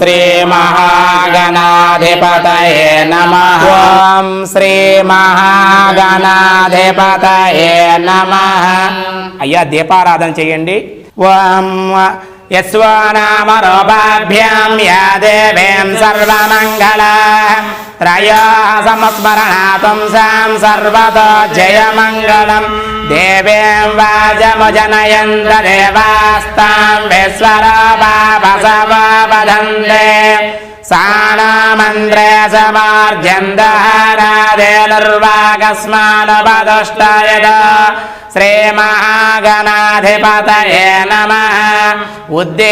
శ్రీ మహాగణాధిపతయే నమ ఓం శ్రీ మహాగణాధిపతయే నమ అయ్యా దీపారాధన చేయండి ఓం యస్వానామరూపాభ్యాం యా దేవీం సర్వమంగళ త్రయా సంస్మరణాతుం సాం సర్వతో జయమంగళం దేవీం వాజముజనయంత దేవాస్తాం విశ్వరూపాపసవదంతే సాణమంత్రే సమార్జందహారాదేనుర్వాగస్మానపదుష్టయద శ్రీమహాగణాధిపతయే నమ ఉద్దేశప్యజాత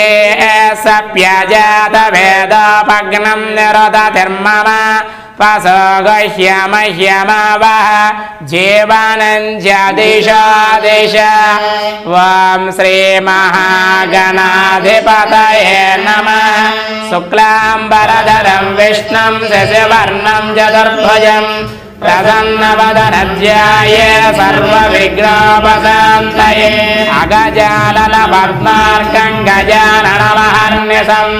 వేదోపగ్నం నిరుదతిర్మమ పసోగహ్యమహ్యమవః జీవనంజదిశో దిశ ఓం శ్రీమహాగణాధిపతయే నమ శుక్లాంబరధరం విష్ణుం శశివర్ణం చతుర్భుజం ప్రసన్నవదనధ్యాయ సర్వవిఘ్నోపశాంతయే అగజానన పద్మార్కం గజాననమహర్నిశం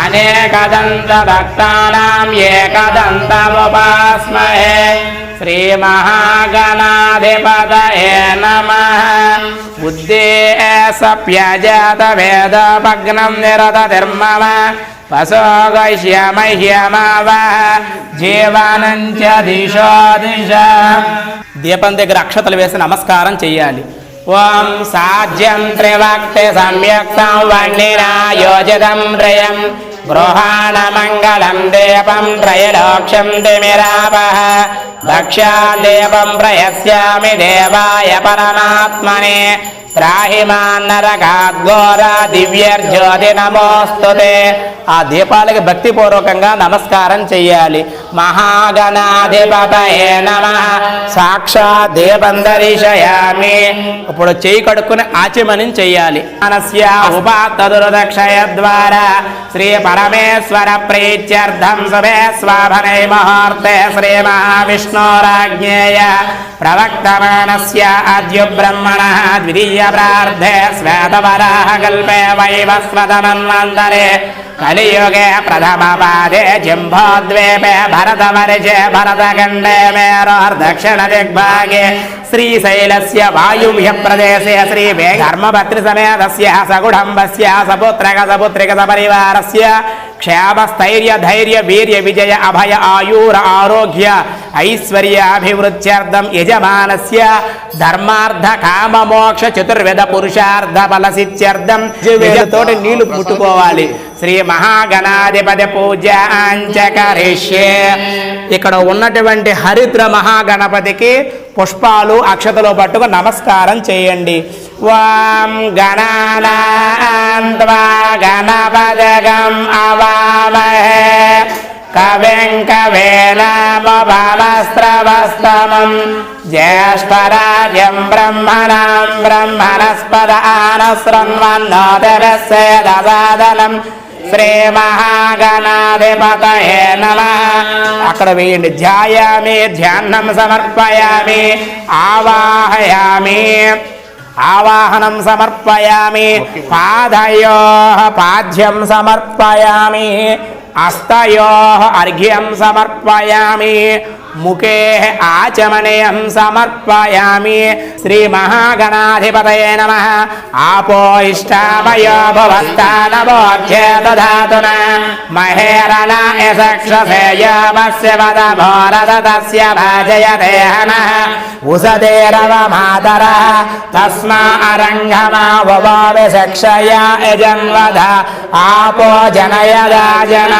అనేకదంతభక్తానాం ఏకదంతముపాస్మహే శ్రీమహాగణాధిపతయే నమ ఉద్దేశప్యజాత వేదభగ్నం నిరతతిర్మమ పశోగశ్యమహ్యమవః జీవనంచ దిశో దిశ దీపం దగ్గర అక్షతలు వేసి నమస్కారం చెయ్యాలి। ఓం సాధ్యం త్రివక్తి సమ్యక్ సంవణినా యోజితం త్రయం గృహాణ మంగళం దీపం త్రయలోక్ష్యం తిమిరాపః దక్షా దీపం ప్రయస్యామి దేవాయ పరమాత్మనే త్రాహి దివ్యర్జ్యోతి నమోస్తుతే ఆ దీపాలకి భక్తిపూర్వకంగా నమస్కారం చెయ్యాలి మహాగణాధిపతయే నమ. సాక్షాత్ దీపం దర్శయామి ఇప్పుడు చేయి కడుక్కుని ఆచమనం చెయ్యాలి. మనస్య ఉపాత్తదురదక్షయ ద్వారా శ్రీ పరమేశ్వర ప్రీత్యర్థం శుభే స్వాభనై ముహూర్తే శ్రీ మహావిష్ణోరాజ్ఞేయ. ప్రవక్తమానస్య అద్యుబ్రహ్మణ ద్వితీయ ప్రార్థే శ్వేతవరాహ కల్పే వైవస్వతమన్వంతరే కలియుగే ప్రథమ పాదే జింభోద్వేపే భరతవర్షే భరతఖండే మేరోర్దక్షిణ దిగ్భాగే శ్రీశైలస్య వాయువ్య ప్రదేశే శ్రీ ధర్మభద్రి స్థైర్య క్షేమస్థైర్య ధైర్య వీర్య విజయ అభయ ఆయూర ఆరోగ్య ఐశ్వర్యాభివృద్ధ్యర్థం యజమానస్య ధర్మార్థ కామ మోక్ష చతుర్వేద పురుషార్థ ఫలసిత్యర్థం తోటి నీళ్ళు ముట్టుకోవాలి. శ్రీ మహాగణాధిపతి పూజ అంచకరిష్యే ఇక్కడ ఉన్నటువంటి హరిద్ర మహాగణపతికి పుష్పాలు అక్షతలో పట్టుకు నమస్కారం చేయండి. వాం గణానాన్వా గణపదగం అవామహే కవిం కవేనామస్రవస్తమం జ్యేష్ఠరాజ్యం బ్రహ్మణాం బ్రహ్మణస్పద ఆనశృణ్వన్నోదరసేదసాదనం శ్రీ మహాగణాధిపతయే నమ అక్కడ వేయండి ధ్యాయామి ధ్యానం సమర్పయామి ఆవాహయామి ఆవాహనం సమర్పయామి. పాదయో పాద్యం సమర్పయామి. అస్తయో అర్ఘ్యం సమర్పయామి. ముఖే ఆచమనీయం సమర్పయామి శ్రీ మహాగణాధిపతయ నమ ఆపో ఇష్టామయో భవస్థానమోధ్యేతధాతున మహేరణ యశక్షసేయమస్య వద భోరదతస్య భాజయతే హనః ఉసదేరవ మాతర తస్మా అరంగమా వవామి శక్షయ యజన్వద ఆపో జనయదా జన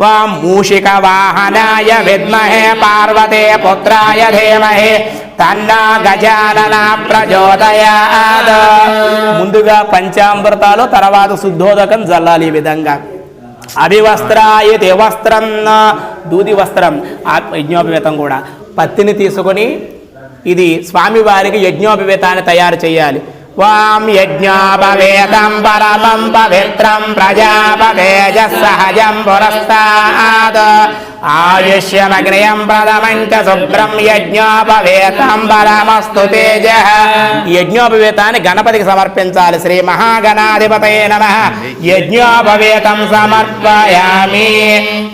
వాం మూషిక వాహనాయ విద్మహే పార్వతే పుత్రాయ ధీమహి తన్నా గజానన ప్రచోదయాద ముందుగా పంచామృతాలు తర్వాత శుద్ధోదకం జల్లాలి ఈ విధంగా. అభివస్త్రాయతి వస్త్రం దూది వస్త్రం యజ్ఞోపవేతం కూడా. పత్తిని తీసుకొని ఇది స్వామివారికి యజ్ఞోపవేతాన్ని తయారు చేయాలి. వాం యజ్ఞోపవేదం పరమం పవిత్రం ప్రజాపతేజ సహజం పురస్తాద్ ఆయుష్యమగ్రయం ప్రథమం చ శుభ్రం యజ్ఞోపవేతం పరమస్తు తేజ యజ్ఞోపవేతాన్ని గణపతికి సమర్పించాలి శ్రీ మహాగణాధిపతయ నమ యజ్ఞోపవేతం సమర్పయామి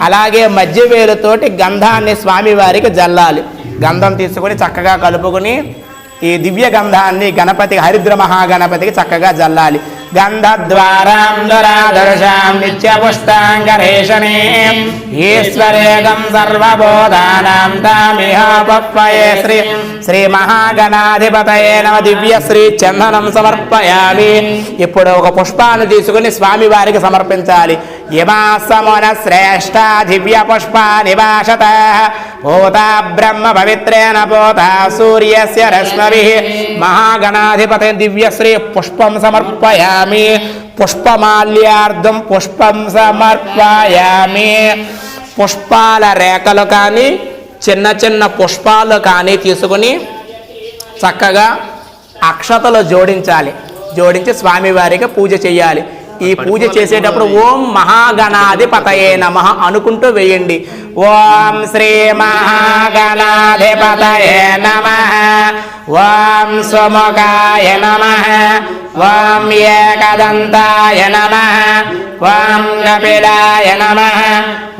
అలాగే మధ్య వేలుతోటి గంధాన్ని స్వామివారికి జల్లాలి। గంధం తీసుకొని చక్కగా కలుపుకొని ఈ దివ్య గంధాన్ని గణపతి హరిద్ర మహాగణపతికి చక్కగా జల్లాలి. గంధద్వారాం దురాదర్శాం నిత్య పుష్టాంగరేషణే ఈశ్వరేగం సర్వబోధానాం తామిహ పప్పయే శ్రీ శ్రీ మహాగణాధిపతయే నమ దివ్య శ్రీ చందనం సమర్పయామి. ఇప్పుడు ఒక పుష్పాన్ని తీసుకుని స్వామి వారికి సమర్పించాలి. యమాసమున శ్రేష్ట దివ్య పుష్ప నివాసత పోత బ్రహ్మ పవిత్రేణ పోత సూర్యస్య రశ్మవి మహాగణాధిపతి దివ్యశ్రీ పుష్పం సమర్పయామి పుష్పమాల్యార్థం పుష్పం సమర్పయామి పుష్పాల రేఖలు కానీ చిన్న చిన్న పుష్పాలు కానీ తీసుకుని చక్కగా అక్షతలు జోడించాలి. జోడించి స్వామివారికి పూజ చేయాలి. ఈ పూజ చేసేటప్పుడు ఓం మహాగణాధిపతయే నమ అనుకుంటూ వేయండి. ఓం శ్రీ మహాగణాధిపతయే నమ. ఓం సుముఖాయ నమ. ఓం ఏకదంతాయ నమ. ఓం కపిలాయ నమ.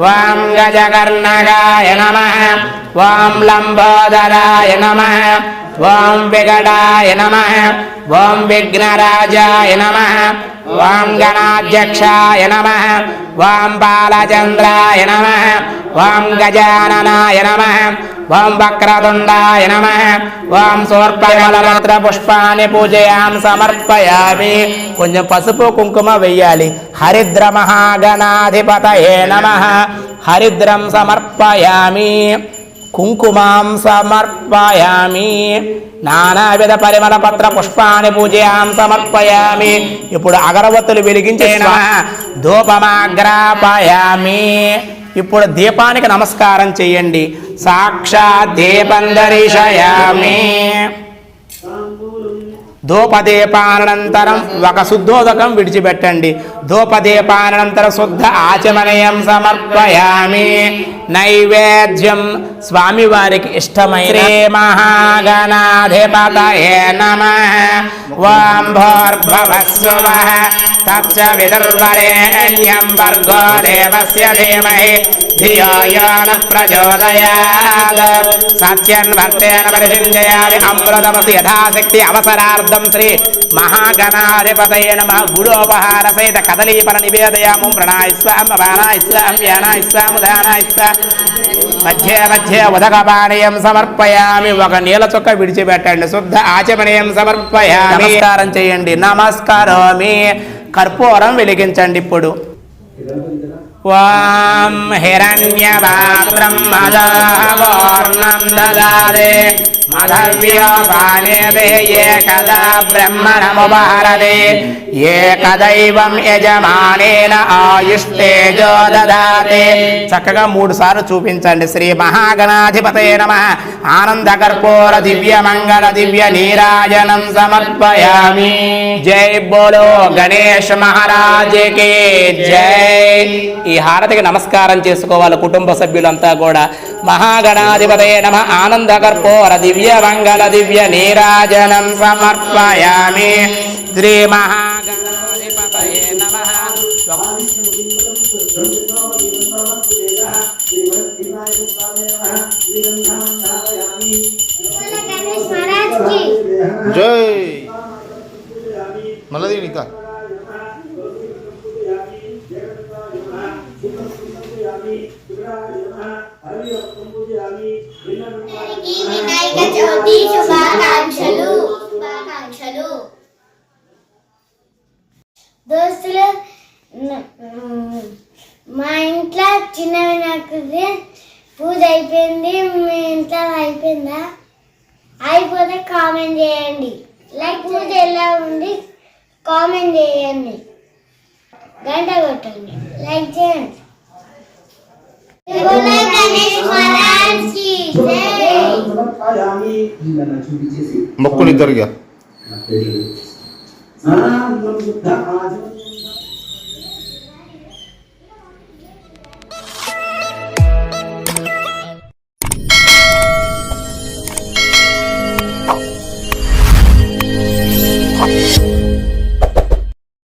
ఓం గజకర్ణగాయ నమ. ఓం లంబోదరాయ నమ. ఓం విగడాయ నమ ఓం విఘ్నరాజాయ నమ ఓం గణాధ్యక్షాయ నమ ఓం బాలచంద్రాయ నమ ఓం గజాననాయ నమ ఓం వక్రతుండాయ నమ ఓం సూర్పకలపత్ర పుష్పాన్ని పూజయాం సమర్పయామి. కొంచెం పసుపు కుంకుమ వెయ్యాలి. హరిద్ర మహాగణాధిపతయే నమ హరిద్రం సమర్పయామి. కుంకుమాం సమర్పయామి నానావిధ పరిమళ పత్ర పుష్పాన్ని పూజయాం సమర్పయామి ఇప్పుడు అగరవత్తులు వెలిగించే ధూపమాగ్రాపయామి ఇప్పుడు దీపానికి నమస్కారం చేయండి సాక్షాత్ దీపం దర్శయామి ధూపదీపానంతరం ఒక శుద్ధోదకం విడిచిపెట్టండి శుద్ధ ఆచమనయం సమర్పయామి. నైవేద్యం స్వామివారికి ఇష్టమైన శ్రీ మహాగణాధిపతయే నమ. ఓం భోర్భవస్వ తచ్చ విదుర్వరేణ్యం వర్గో దేవస్య ధీమహి. ధియో యో న ప్రచోదయాత్ సత్యన్వర్తేన పరిశింజయామి అమృతమసి యథాశక్తి అవసరార్థం శ్రీ మహాగణాధిపతయే నమ. గుడోపహార సహిత కదలీపన నివేదయాము ప్రణాయిస్వాం వానాయిస్వాం యానాయిస్వాం ఉదానాయిస్వాం మధ్య మధ్య ఉదకపానీయం సమర్పయామి ఒక నీల చుక్క విడిచిపెట్టండి శుద్ధ ఆచమనీయం సమర్పయామి నమస్కారం చేయండి నమస్కారమి కర్పూరం వెలిగించండి ఇప్పుడు వాం హిరణ్యపాత్రం మదావర్ణం దదాదే మధవ్యోపానేదే ఏకదా బ్రహ్మణముపహరదే. ఏకదైవం యజమానేన ఆయుష్టేజో దదాతే చక్కగా మూడు సార్లు చూపించండి. శ్రీ మహాగణాధిపతే నమ. ఆనంద కర్పూర దివ్య మంగళ దివ్య నీరాజనం సమర్పయామి. జై బోలో గణేష్ మహారాజకి. జై. ఈ హారతికి నమస్కారం చేసుకోవాలి కుటుంబ సభ్యులంతా కూడా. మహాగణాధిపతయ నమ. ఆనంద కర్పూర దివ్య మంగళ దివ్య నీరాజనం సమర్పయామి. పూజయామి పూజయామి దోస్తులు మా ఇంట్లో చిన్న వినాయకుడి పూజ అయిపోయింది మీ ఇంట్లో అయిపోయిందా? అయిపోతే కామెంట్ చేయండి. లైక్ పూజ ఎలా ఉంది? కామెంట్ చేయండి. గంట కొట్టండి. లైక్ చేయండి. మొక్కులు ఇద్దరుగా స్నానానంతరం శుద్ధ ఆచమనం